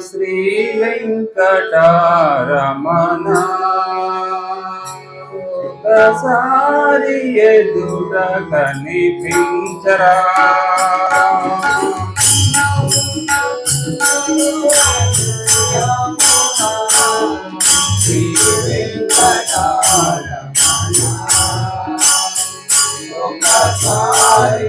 శ్రీ వెంకటారమణ ఒకసారి ఎదుట కనిపించరా. శ్రీ ఒకసారి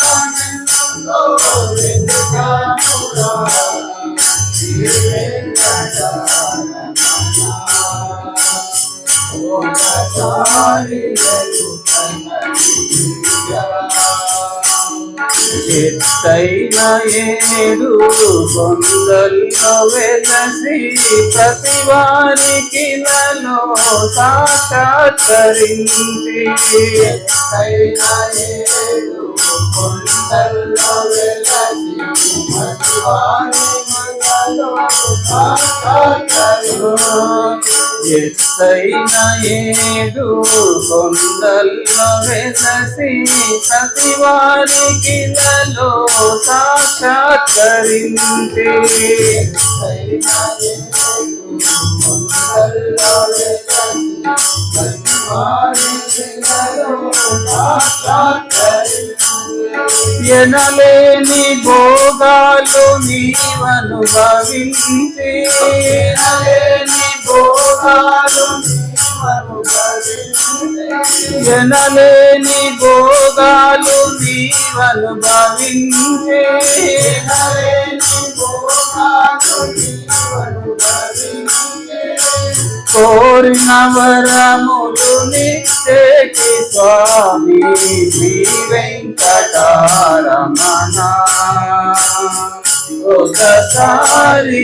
ఎత్తైన ఏడు కొండల్లో వెలసి ప్రతి వారికి నన్ను సాక్షాత్కరించి. ఎత్తైన ఏడు కొండల్లో వెలసి ప్రతి వారికి సాక్షాత్కరించి. ఎత్తైన ఏడు కొండల్లో వెలసి ప్రతి వారికి లలో సాక్షాత్కరించి. ఎనలేని భోగాలు నీవను భవించి ఎనలేని భోగాలు జనలేని భోగాలు నీవను భవించే. కోరిన వరములు నిత్యకి స్వామి శ్రీ వెంకటారమణ. ఒకసారి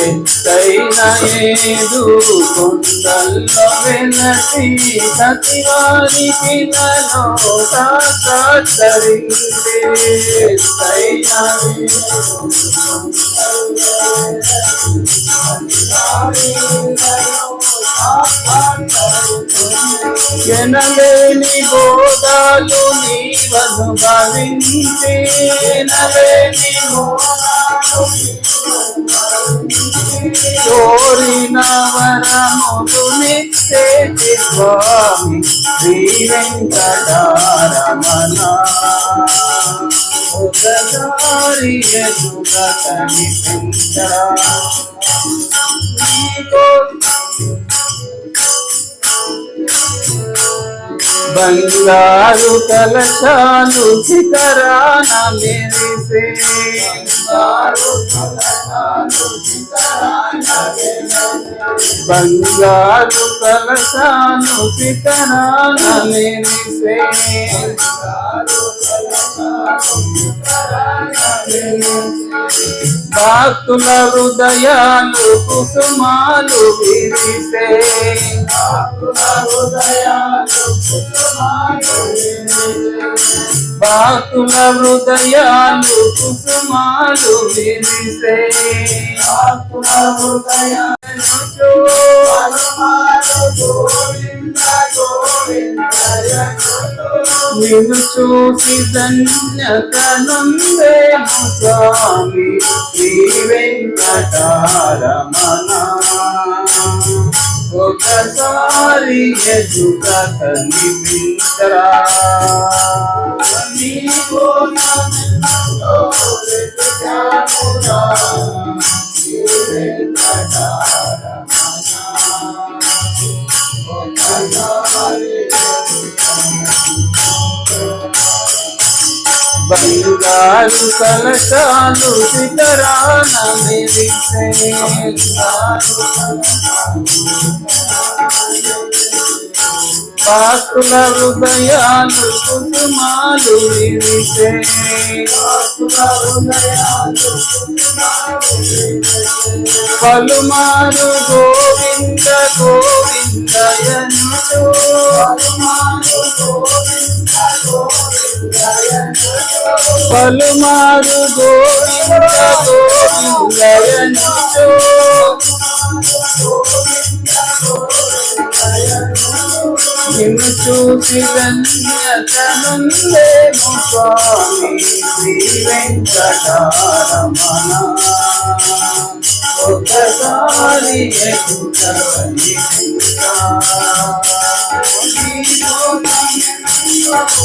ఎత్తైన ఏడు కొండల్లో వెలసి సతివారికి నలో సాక్షాత్కరించి ఎత్తైన బోధాలు నీవను భావించి ఎనలేని బోధాలు కోరిన వరములు స్వామి శ్రీ వెంకటారమణ ఒకసారి బంగారు కలశాలు శిఖరాన మెరిసే. బంగారు కలశాలు శిఖరాన మెరిసే. భక్తుల హృదయాలు కుసుమాలు విరిసే. భక్తుల హృదయాలు కుసుమాలు విరిసే. భక్తుల హృదయాలు నిన్ను చూసి ధన్యత నందేము స్వామి శ్రీ వెంకటారమణ. ఒకసారి ఎదుట కనిపించరా నీ బంగారు కలశాలు శిఖరాన పాకుల హృదయాలు కుసుమాలు విరిసే. పలుమారు గోవింద గోవిందయను పలుమారు గోవింద గోవిందయనుడు నిన్ను చూసి ధన్యతనుందేమో స్వామి శ్రీ వెంకటారమణ. ఒక్కసారి ఎదుట